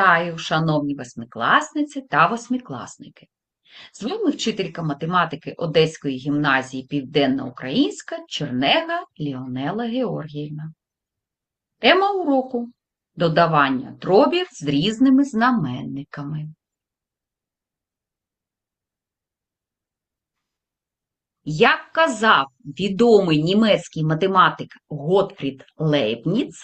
Вітаю, шановні восьмикласниці та восьмикласники! З вами вчителька математики Одеської гімназії Південноукраїнська Чернега Ліонела Георгіївна. Тема уроку додавання дробів з різними знаменниками. Як казав відомий німецький математик Готфрід Лейбніц,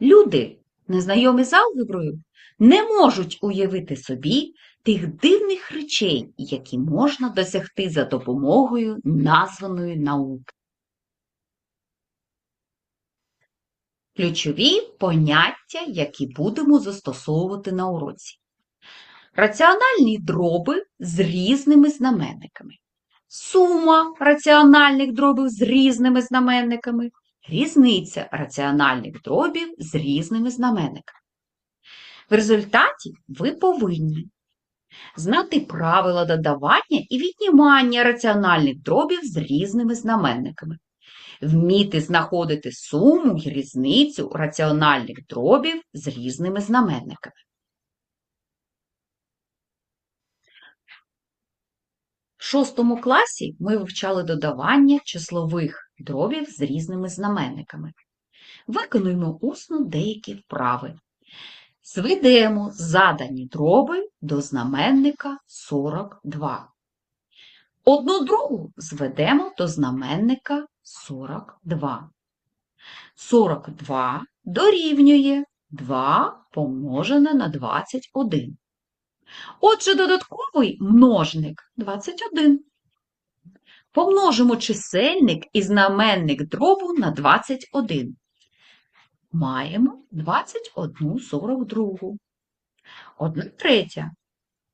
люди, незнайомі з алгеброю, не можуть уявити собі тих дивних речей, які можна досягти за допомогою названої науки. Ключові поняття, які будемо застосовувати на уроці. Раціональні дроби з різними знаменниками. Сума раціональних дробів з різними знаменниками. Різниця раціональних дробів з різними знаменниками. В результаті ви повинні знати правила додавання і віднімання раціональних дробів з різними знаменниками, вміти знаходити суму й різницю раціональних дробів з різними знаменниками. В шостому класі ми вивчали додавання числових дробів з різними знаменниками. Виконуємо усно деякі вправи. Зведемо задані дроби до знаменника 42. Одну другу зведемо до знаменника 42. 42 дорівнює 2 помножене на 21. Отже, додатковий множник 21. Помножимо чисельник і знаменник дробу на 21 маємо 21 42. Одна третя.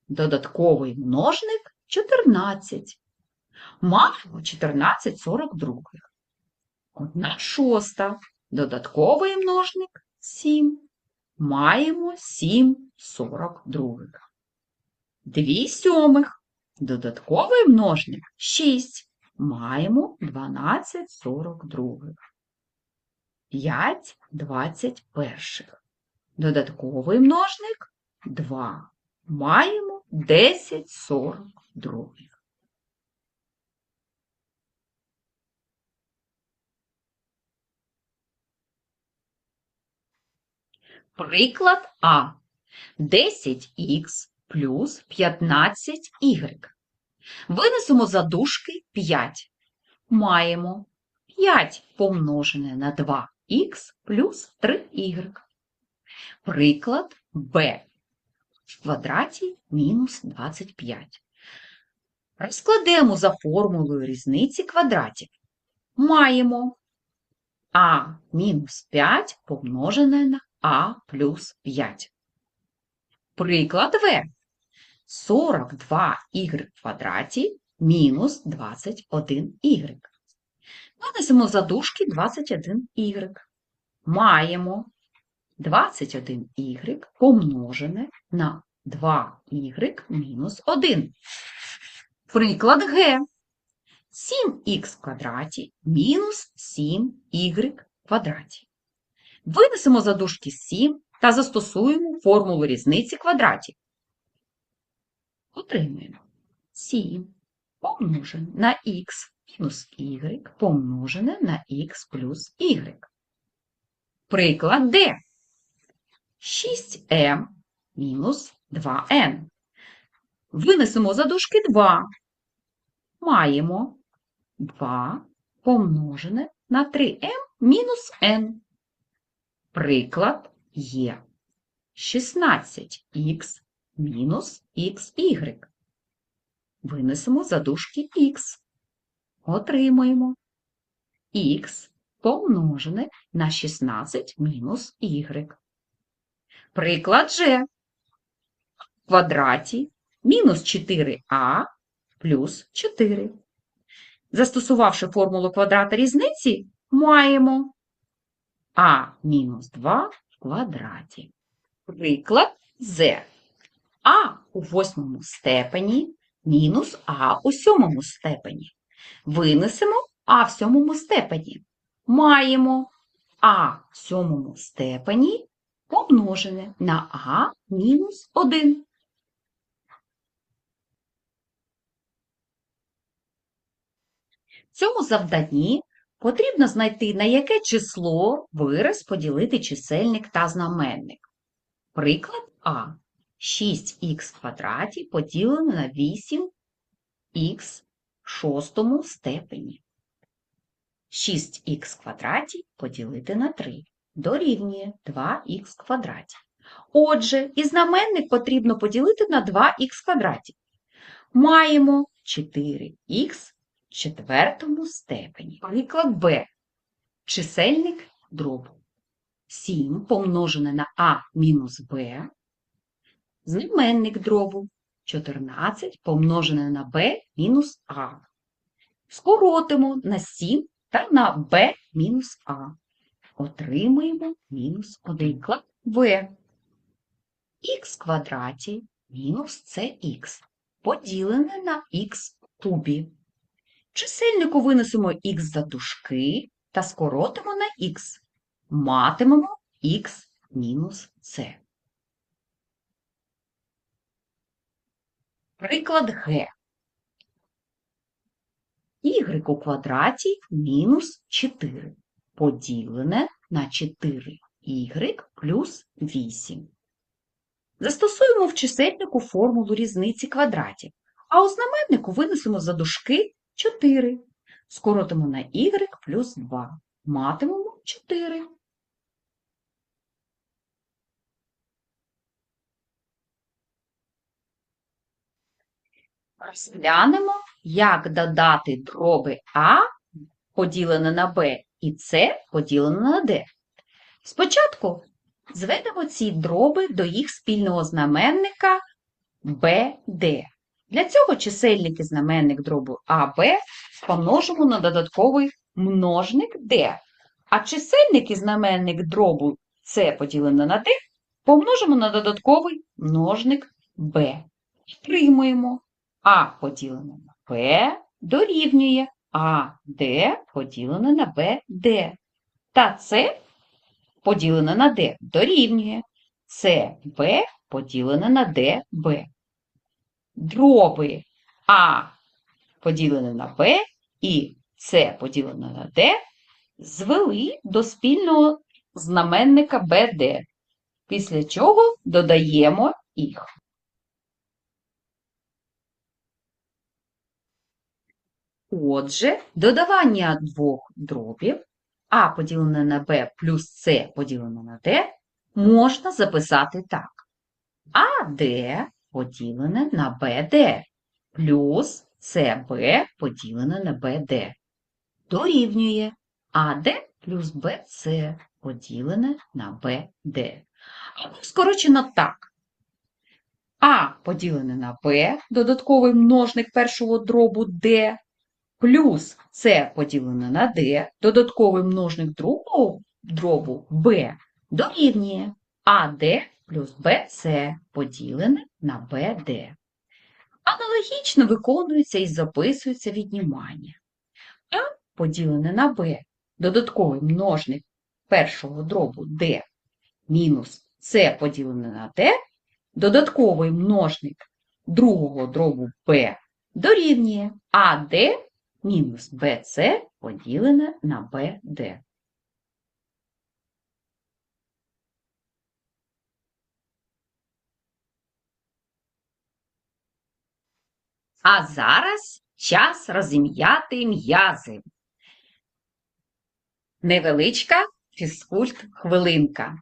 Додатковий множник 14. Маємо 14 42. Одна шоста. Додатковий множник 7. Маємо 7 42. Дві сьомих. Додатковий множник 6. Маємо 12 42. 5 21. Додатковий множник 2. Маємо 10 42. Приклад А. 10х плюс 15y. Винесемо за дужки 5. Маємо 5 помножене на 2 х плюс 3y. Приклад b в квадраті мінус 25. Розкладемо за формулою різниці квадратів. Маємо а мінус 5 помножене на а плюс 5. Приклад В. 42y в квадраті мінус 21y. Винесемо за дужки 21y. Маємо 21y помножене на 2y мінус 1. Приклад Г. 7х в квадраті мінус 7y в квадраті. Винесемо за дужки 7 та застосуємо формулу різниці квадратів. Отримуємо 7 помножене на х мінус y помножене на х плюс y. Приклад Д. 6m мінус 2n. Винесемо за дужки 2. Маємо 2 помножене на 3m мінус n. Приклад є 16х мінус xy. Винесемо за дужки х отримуємо х помножене на 16 мінус y. Приклад же в квадраті мінус 4а плюс 4. Застосувавши формулу квадрата різниці, маємо а мінус 2 в квадраті. Приклад з а у восьмому степені мінус а у сьомому степені. Винесемо А в сьомому степені. Маємо А в сьомому степені помножене на а мінус 1. В цьому завданні потрібно знайти, на яке число вираз поділити чисельник та знаменник. Приклад А. 6х в квадраті поділено на 8х в шостому степені. 6х квадраті поділити на 3 дорівнює 2х в квадраті. Отже, і знаменник потрібно поділити на 2х квадраті. Маємо 4х в четвертому степені. Приклад Б. Чисельник дробу. 7 помножене на а мінус b. Знаменник дробу 14 помножене на b мінус а. Скоротимо на 7 та на b мінус а. Отримаємо мінус 1 клад в. х квадраті мінус cx поділене на х кубі. Чисельнику винесемо х за дужки та скоротимо на х. Матимемо х мінус c. Приклад Г. y у квадраті мінус 4 поділене на 4y плюс 8. Застосуємо в чисельнику формулу різниці квадратів, а у знаменнику винесемо за дужки 4. Скоротимо на y плюс 2. Матимемо 4. Розглянемо, як додати дроби А поділене на Б і С поділене на Д. Спочатку зведемо ці дроби до їх спільного знаменника БД. Для цього чисельник і знаменник дробу АБ помножимо на додатковий множник D, а чисельник і знаменник дробу С поділене на D помножимо на додатковий множник B. Отримуємо А поділене на Б дорівнює АД поділене на БД. Та С поділене на D дорівнює СБ поділене на ДБ. Дроби А поділене на Б і С поділене на Д звели до спільного знаменника БД, після чого додаємо їх. Отже, додавання двох дробів А поділене на Б плюс С поділене на Д можна записати так. АД поділене на БД плюс СБ поділене на БД дорівнює АД плюс БЦ поділене на БД. Або скорочено так. А поділене на Б, додатковий множник першого дробу Д, плюс С поділене на Д, додатковий множник другого дробу Б, дорівнює АД плюс БЦ поділене на БД. Аналогічно виконується і записується віднімання. А поділене на Б, додатковий множник першого дробу D мінус С поділене на D, додатковий множник другого дробу b дорівнює АД мінус БЦ поділене на БД. А зараз час розім'яти м'язи. Невеличка фізкульт-хвилинка.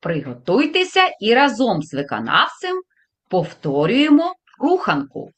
Приготуйтеся і разом з виконавцем повторюємо руханку.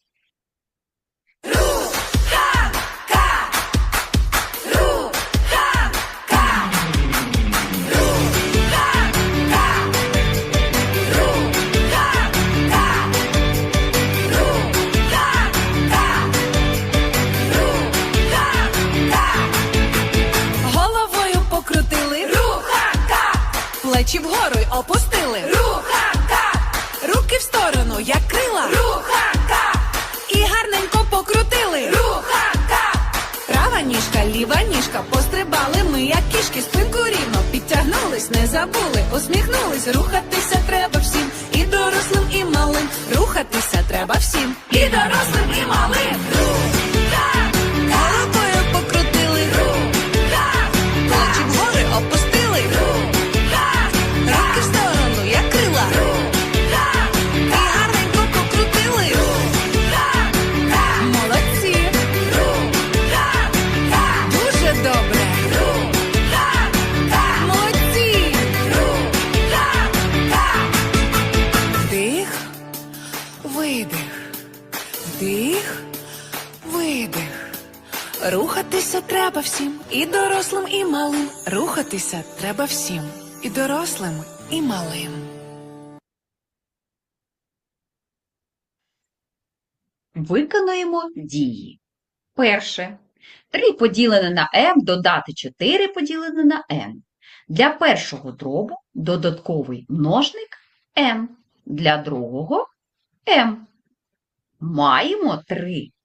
Малим. Рухатися треба всім, всім, і дорослим, і малим. Рухатися треба всім, і дорослим, і малим. Виконуємо дії. Перше. 3 поділене на m додати 4 поділене на n. Для першого дробу додатковий множник m. Для другого m. Маємо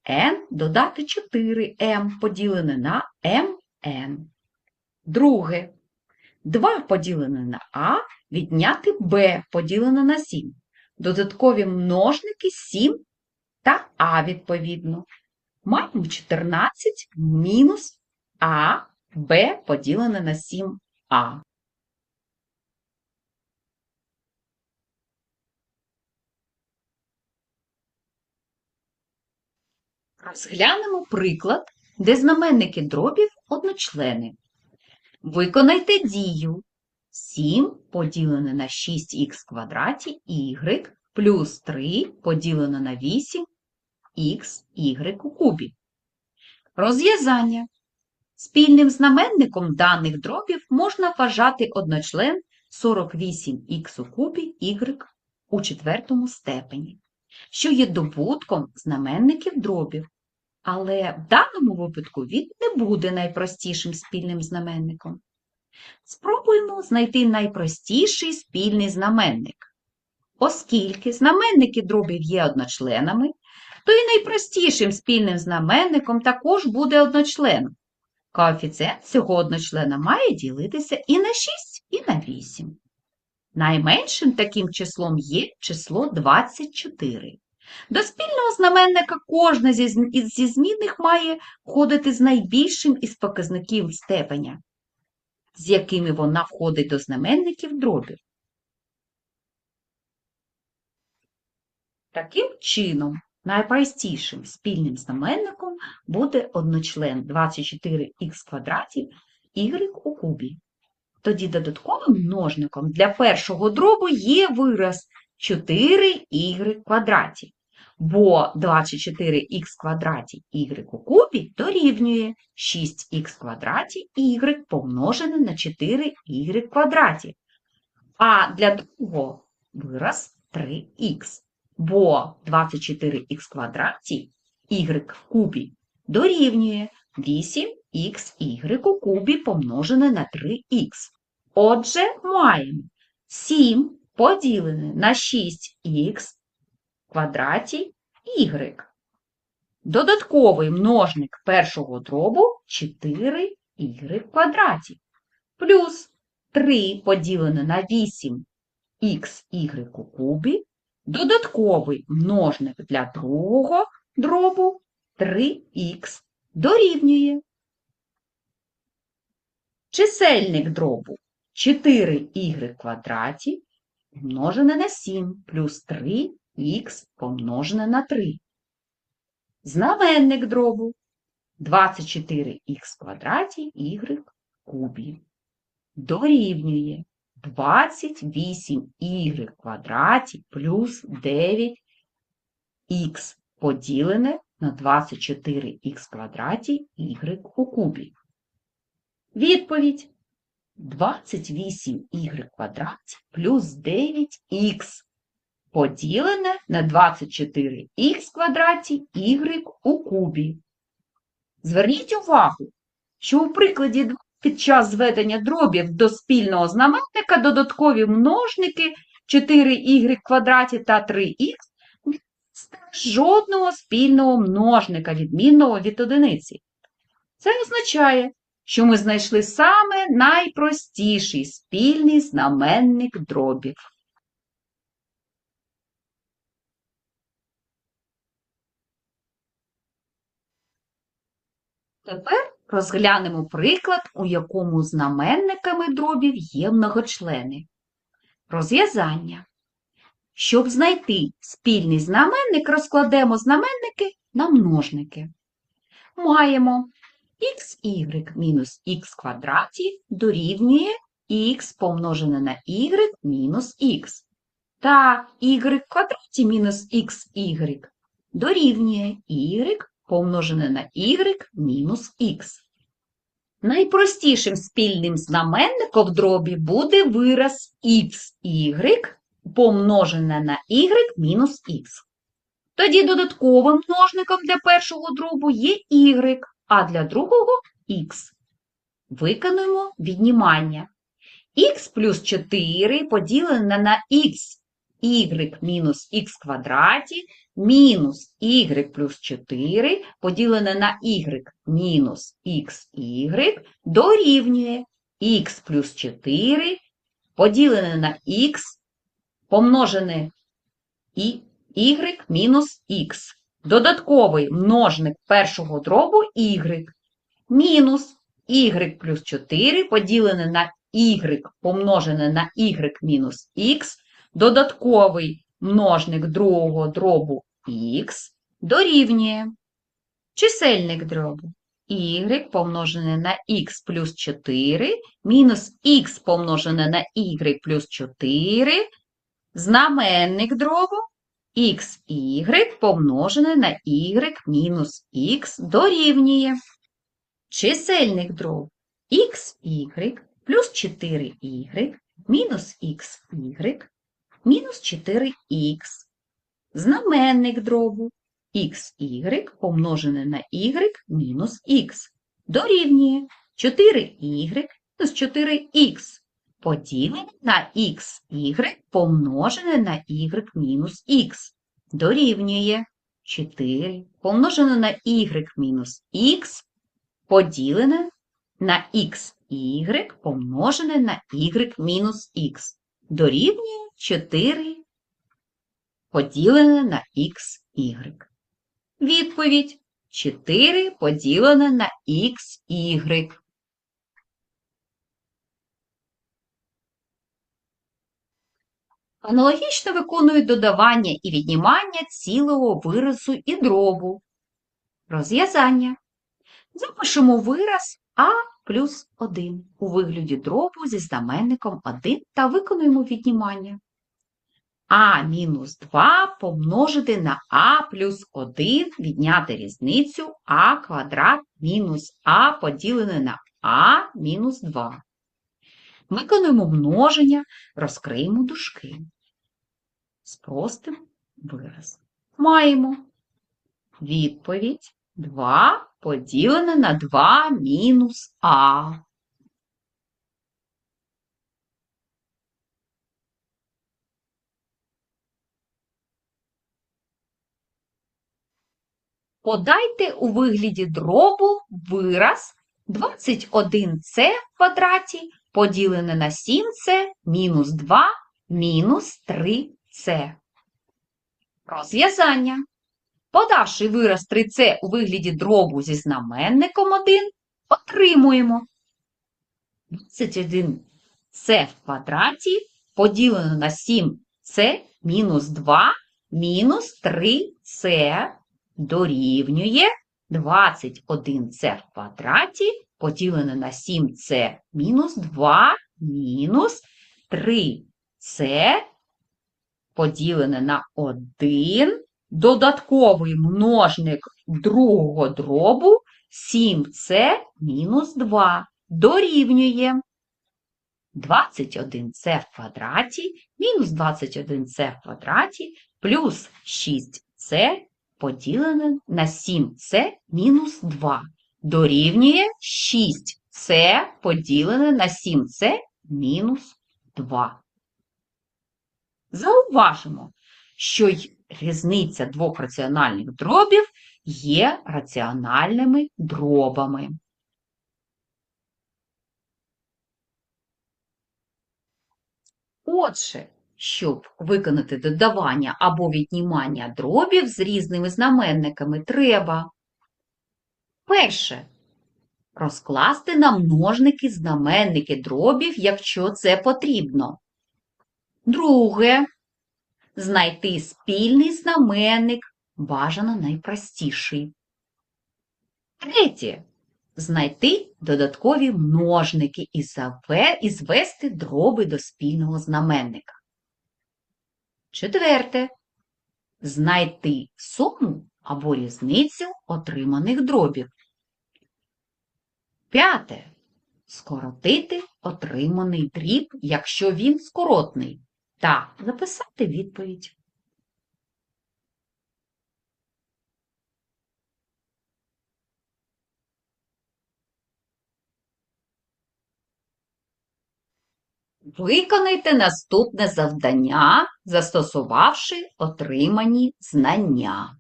3n додати 4m поділене на mn. Друге. 2 поділене на а відняти b поділене на 7. Додаткові множники 7 та А відповідно. Маємо 14 мінус А, Б поділене на 7А. Розглянемо приклад, де знаменники дробів одночлени. Виконайте дію 7 поділене на 6х квадраті y плюс 3 поділене на 8 х, у кубі. Розв'язання. Спільним знаменником даних дробів можна вважати одночлен 48х у кубі y у четвертому степені, що є добутком знаменників дробів. Але в даному випадку він не буде найпростішим спільним знаменником. Спробуємо знайти найпростіший спільний знаменник. Оскільки знаменники дробів є одночленами, то і найпростішим спільним знаменником також буде одночлен. Коефіцієнт цього одночлена має ділитися і на 6, і на 8. Найменшим таким числом є число 24. До спільного знаменника кожна зі змінних має входити з найбільшим із показників степеня, з якими вона входить до знаменників дробів. Таким чином, найпростішим спільним знаменником буде одночлен 24х квадратів y у кубі. Тоді додатковим множником для першого дробу є вираз 4y квадраті, бо 24х квадраті y у кубі дорівнює 6х квадраті y помножене на 4y квадраті. А для другого вираз 3х бо 24х квадраті y в кубі дорівнює 8xy у кубі помножене на 3х. Отже, маємо 7 поділене на 6х квадраті y. Додатковий множник першого дробу 4y в квадраті. Плюс 3 поділене на 8xy у кубі Додатковий множник для другого дробу 3х дорівнює. Чисельник дробу 4y квадраті помножене на 7 плюс 3х помножене на 3. Знаменник дробу 24х квадраті y кубі дорівнює 28y в квадраті плюс 9х поділене на 24х квадраті y у кубі. Відповідь 28y в квадраті плюс 9х поділене на 24х квадраті y у кубі. Зверніть увагу, що у прикладі 2 під час зведення дробів до спільного знаменника додаткові множники 4y в квадраті та 3х жодного спільного множника, відмінного від одиниці. Це означає, що ми знайшли саме найпростіший спільний знаменник дробів. Тепер розглянемо приклад, у якому знаменниками дробів є многочлени. Розв'язання. Щоб знайти спільний знаменник, розкладемо знаменники на множники. Маємо xy мінус х квадраті дорівнює х помножене на y мінус х. Та y квадраті мінус xy дорівнює y помножене на y мінус х. Найпростішим спільним знаменником в дробі буде вираз xy помножене на y мінус х. Тоді додатковим множником для першого дробу є y, а для другого х. Виконуємо віднімання. х плюс 4 поділене на х, y мінус х квадраті мінус y плюс 4 поділене на y мінус xy дорівнює х плюс 4 поділене на х помножене і y мінус х. Додатковий множник першого дробу y мінус y плюс 4 поділене на y помножене на y мінус х. Додатковий множник другого дробу х дорівнює чисельник дробу y помножене на х плюс 4 мінус х помножене на y плюс 4 знаменник дробу xy помножене на y мінус х дорівнює чисельник дробу xy плюс 4y мінус xy мінус 4х. Знаменник дробу xy помножене на y мінус х дорівнює 4y плюс 4х поділене на xy помножене на y мінус х дорівнює 4 помножене на y мінус х поділене на xy помножене на y мінус х дорівнює 4 поділене на xy. Відповідь 4 поділене на xy. Аналогічно виконують додавання і віднімання цілого виразу і дробу. Розв'язання. Запишемо вираз а плюс 1 у вигляді дробу зі знаменником 1 та виконуємо віднімання. А мінус 2 помножити на а плюс 1, відняти різницю а квадрат мінус а поділене на а мінус 2. Виконуємо множення, розкриємо дужки. Спростимо вираз. Маємо відповідь 2 поділене на 2 мінус а. Подайте у вигляді дробу вираз 21c в квадраті поділене на 7c мінус 2 мінус 3c. Розв'язання. Подавши вираз 3c у вигляді дробу зі знаменником 1, отримуємо 21c в квадраті поділено на 7c мінус 2 мінус 3c дорівнює 21c в квадраті поділене на 7c мінус 2 мінус 3c поділене на 1 додатковий множник другого дробу 7c мінус 2 дорівнює 21c в квадраті мінус 21c в квадраті плюс 6c поділене на 7c мінус 2 дорівнює 6С поділене на 7С мінус 2. Зауважимо, що й різниця двох раціональних дробів є раціональними дробами. Отже, щоб виконати додавання або віднімання дробів з різними знаменниками, треба перше розкласти на множники знаменники дробів, якщо це потрібно. Друге знайти спільний знаменник, бажано найпростіший. Третє знайти додаткові множники і, заве, і звести дроби до спільного знаменника. Четверте. Знайти суму або різницю отриманих дробів. П'яте. Скоротити отриманий дріб, якщо він скоротний, та записати відповідь. Виконайте наступне завдання, застосувавши отримані знання.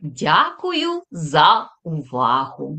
Дякую за увагу!